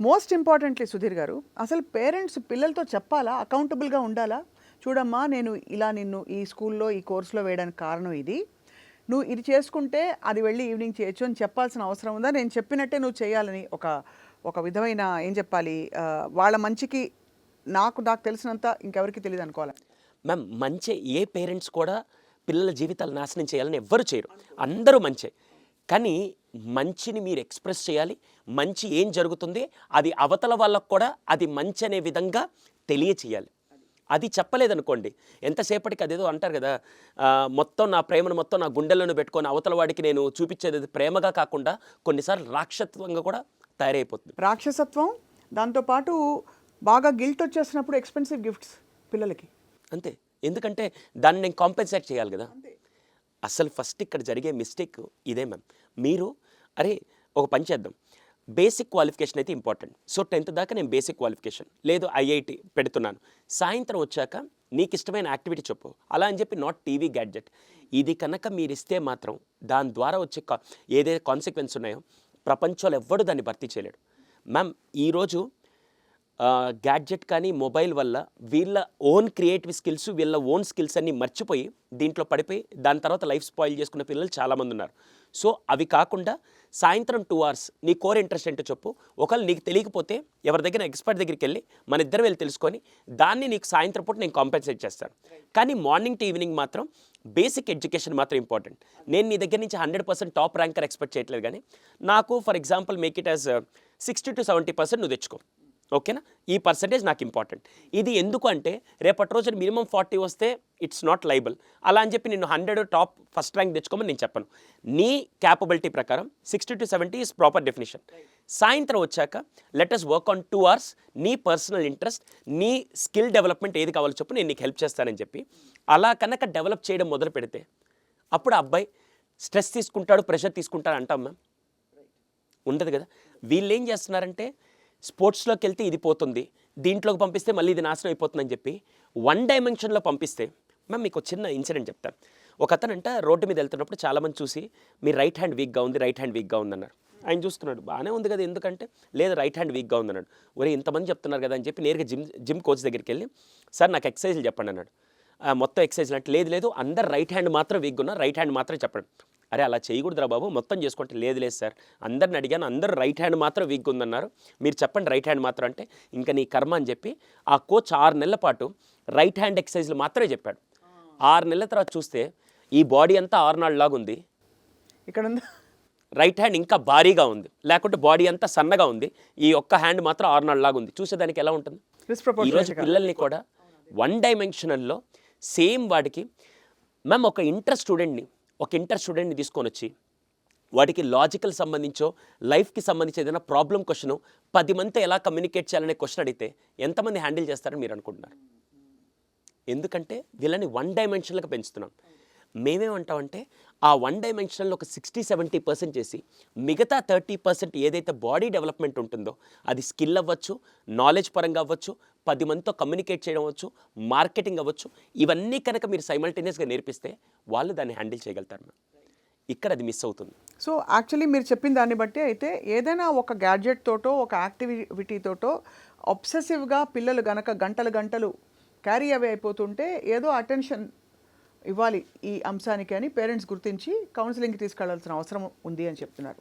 Most importantly Sudheer గారు అసలు parents పిల్లలతో చెప్పాలా? అకౌంటబుల్గా ఉండాలా? చూడమ్మా నేను ఇలా నిన్ను ఈ స్కూల్లో ఈ కోర్సులో వేయడానికి కారణం ఇది. నువ్వు ఇది చేసుకుంటే అది వెళ్ళి ఈవినింగ్ చేయొచ్చు అని చెప్పాల్సిన అవసరం ఉందా? నేను చెప్పినట్టే నువ్వు చేయాలని ఒక ఒక విధమైన ఏం చెప్పాలి వాళ్ళ మంచికి నాకు నాకు తెలిసినంత ఇంకెవరికి తెలియదు అనుకోవాలి? మ్యామ్ మంచి ఏ పేరెంట్స్ కూడా పిల్లల జీవితాలు నాశనం చేయాలని ఎవ్వరు చేయరు. అందరూ మంచే. కానీ మంచిని మీరు ఎక్స్ప్రెస్ చేయాలి. మంచి ఏం జరుగుతుంది? అది అవతల వాళ్ళకు కూడా అది మంచి అనే విధంగా తెలియచేయాలి. అది చెప్పలేదనుకోండి. ఎంతసేపటికి అదేదో అంటారు కదా మొత్తం నా ప్రేమను మొత్తం నా గుండెలను పెట్టుకొని అవతల వాడికి నేను చూపించేది ప్రేమగా కాకుండా కొన్నిసార్లు రాక్షత్వంగా కూడా తయారైపోతుంది. రాక్షసత్వం దాంతోపాటు బాగా గిల్ట్ వచ్చేసినప్పుడు ఎక్స్పెన్సివ్ గిఫ్ట్స్ పిల్లలకి. అంతే. ఎందుకంటే దాన్ని నేను కాంపెన్సేట్ చేయాలి కదా. అసలు ఫస్ట్ ఇక్కడ జరిగే మిస్టేక్ ఇదే మ్యామ్. మీరు అరే ఒక పని చేద్దాం. బేసిక్ క్వాలిఫికేషన్ అయితే ఇంపార్టెంట్. సో టెన్త్ దాకా నేను బేసిక్ క్వాలిఫికేషన్ లేదు ఐఐటి పెడుతున్నాను. సాయంత్రం వచ్చాక నీకు ఇష్టమైన యాక్టివిటీ చెప్పు. అలా అని చెప్పి నాట్ టీవీ గ్యాడ్జెట్. ఇది కనుక మీరు ఇస్తే మాత్రం దాని ద్వారా వచ్చే కా- ఏదైతే కాన్సిక్వెన్స్ ఉన్నాయో ప్రపంచంలో ఎవ్వడు దాన్ని భర్తీ చేయలేడు. మ్యామ్ ఈరోజు గ్యాడ్జెట్ కానీ మొబైల్ వల్ల వీళ్ళ ఓన్ క్రియేటివ్ స్కిల్స్ వీళ్ళ ఓన్ స్కిల్స్ అన్ని మర్చిపోయి దీంట్లో పడిపోయి దాని తర్వాత లైఫ్ స్పాయిల్ చేసుకున్న పిల్లలు చాలామంది ఉన్నారు. సో అవి కాకుండా సాయంత్రం టూ అవర్స్ నీ కోర్ ఇంట్రెస్ట్ ఏంటో చెప్పు. ఒకవేళ నీకు తెలియకపోతే ఎవరి దగ్గర ఎక్స్పర్ట్ దగ్గరికి వెళ్ళి మన ఇద్దరం వెళ్ళి తెలుసుకొని దాన్ని నీకు సాయంత్రం పూట నేను కాంపెన్సేట్ చేస్తాను. కానీ మార్నింగ్ టు ఈవినింగ్ మాత్రం బేసిక్ ఎడ్యుకేషన్ మాత్రం ఇంపార్టెంట్ నేను నీ దగ్గర నుంచి hundred percent top ranker expect చేయట్లేదు కానీ నాకు for example make it as sixty to seventy percent నువ్వు తెచ్చుకో. ఓకేనా? ఈ పర్సంటేజ్ నాకు ఇంపార్టెంట్ ఇది ఎందుకు అంటే రేపటి రోజున మినిమం ఫార్టీ వస్తే ఇట్స్ నాట్ లైబుల్ అలా అని చెప్పి నేను హండ్రెడ్ టాప్ ఫస్ట్ ర్యాంక్ తెచ్చుకోమని నేను చెప్పను. నీ క్యాపబిలిటీ ప్రకారం sixty to seventy is proper definition సాయంత్రం వచ్చాక let us work on two hours నీ పర్సనల్ ఇంట్రెస్ట్ నీ స్కిల్ డెవలప్మెంట్ ఏది కావాలో చెప్పు నేను నీకు హెల్ప్ చేస్తానని చెప్పి. అలా కనుక డెవలప్ చేయడం మొదలు పెడితే అప్పుడు ఆ అబ్బాయి స్ట్రెస్ తీసుకుంటాడు ప్రెషర్ తీసుకుంటాడు అంటాం మ్యామ్? ఉండదు కదా? వీళ్ళు ఏం చేస్తున్నారంటే స్పోర్ట్స్లోకి వెళ్తే ఇది పోతుంది. దీంట్లోకి పంపిస్తే మళ్ళీ ఇది నాశనం అయిపోతుందని చెప్పి వన్ డైమెన్షన్లో పంపిస్తే మ్యామ్ మీకు ఒక చిన్న ఇన్సిడెంట్ చెప్తాను ఒక అతనంట రోడ్డు మీద వెళ్తున్నప్పుడు చాలామంది చూసి మీ రైట్ హ్యాండ్ వీక్గా ఉంది రైట్ హ్యాండ్ వీక్గా ఉందన్నారు ఆయన చూస్తున్నాడు బాగానే ఉంది కదా ఎందుకంటే? లేదు రైట్ హ్యాండ్ వీక్గా ఉందన్నాడు ఒరే ఇంతమంది చెప్తున్నారు కదా అని చెప్పి నేరుగా జిమ్ జిమ్ కోచ్ దగ్గరికి వెళ్ళి సార్ నాకు ఎక్సర్సైజ్లు చెప్పండి అన్నాడు. మొత్తం ఎక్సర్సైజ్ అంటే లేదు లేదు అందరు రైట్ హ్యాండ్ మాత్రం వీక్గా ఉన్నారు రైట్ హ్యాండ్ మాత్రం చెప్పండి. అరే అలా చేయకూడదురా బాబు మొత్తం చేసుకుంటే లేదు లేదు సార్. అందరిని అడిగాను అందరూ రైట్ హ్యాండ్ మాత్రం వీక్గా ఉందన్నారు. మీరు చెప్పండి రైట్ హ్యాండ్ మాత్రం అంటే ఇంకా నీ కర్మ అని చెప్పి ఆ కోచ్ ఆరు నెలల పాటు రైట్ హ్యాండ్ ఎక్సర్సైజ్లు మాత్రమే చెప్పాడు. ఆరు నెలల తర్వాత చూస్తే ఈ బాడీ అంతా ఆరు నాళ్ళలాగా ఉంది. ఇక్కడ రైట్ హ్యాండ్ ఇంకా భారీగా ఉంది. లేకుంటే బాడీ అంతా సన్నగా ఉంది. ఈ ఒక్క హ్యాండ్ మాత్రం ఆరు నాళ్ళలాగా ఉంది. చూసేదానికి ఎలా ఉంటుంది? ఈరోజు పిల్లల్ని కూడా వన్ డైమెన్షనల్లో సేమ్ వాడికి మ్యామ్ ఒక ఇంటర్ స్టూడెంట్ని ఒక ఇంటర్ స్టూడెంట్ని తీసుకొని వచ్చి వాడికి లాజికల్ సంబంధించో లైఫ్కి సంబంధించి ఏదైనా ప్రాబ్లం క్వశ్చన్ పది మందితో ఎలా కమ్యూనికేట్ చేయాలనే క్వశ్చన్ అడిగితే ఎంతమంది హ్యాండిల్ చేస్తారని మీరు అనుకుంటున్నారు? ఎందుకంటే వీళ్ళని వన్ డైమెన్షన్లకు పెంచుతున్నాం. మేమేమంటామంటే ఆ వన్ డైమెన్షనల్ ఒక సిక్స్టీ సెవెంటీ పర్సెంట్ చేసి మిగతా థర్టీ పర్సెంట్ ఏదైతే బాడీ డెవలప్మెంట్ ఉంటుందో అది స్కిల్ అవ్వచ్చు నాలెడ్జ్ పరంగా అవ్వచ్చు పది మందితో కమ్యూనికేట్ చేయడం అవ్వచ్చు మార్కెటింగ్ అవ్వచ్చు ఇవన్నీ కనుక మీరు సైమల్టేనియస్గా నేర్పిస్తే వాళ్ళు దాన్ని హ్యాండిల్ చేయగలుగుతారు మ్యామ్. ఇక్కడ అది మిస్ అవుతుంది. సో యాక్చువల్లీ మీరు చెప్పిన దాన్ని బట్టి అయితే ఏదైనా ఒక గ్యాడ్జెట్ తోటో ఒక యాక్టివిటీ తోటో పిల్లలు గనక గంటలు గంటలు క్యారీ అవే అయిపోతుంటే ఏదో అటెన్షన్ ఇవ్వాలి ఈ అంశానికి అని పేరెంట్స్ గుర్తించి కౌన్సిలింగ్కి తీసుకెళ్ళాల్సిన అవసరం ఉంది అని చెప్తున్నారు.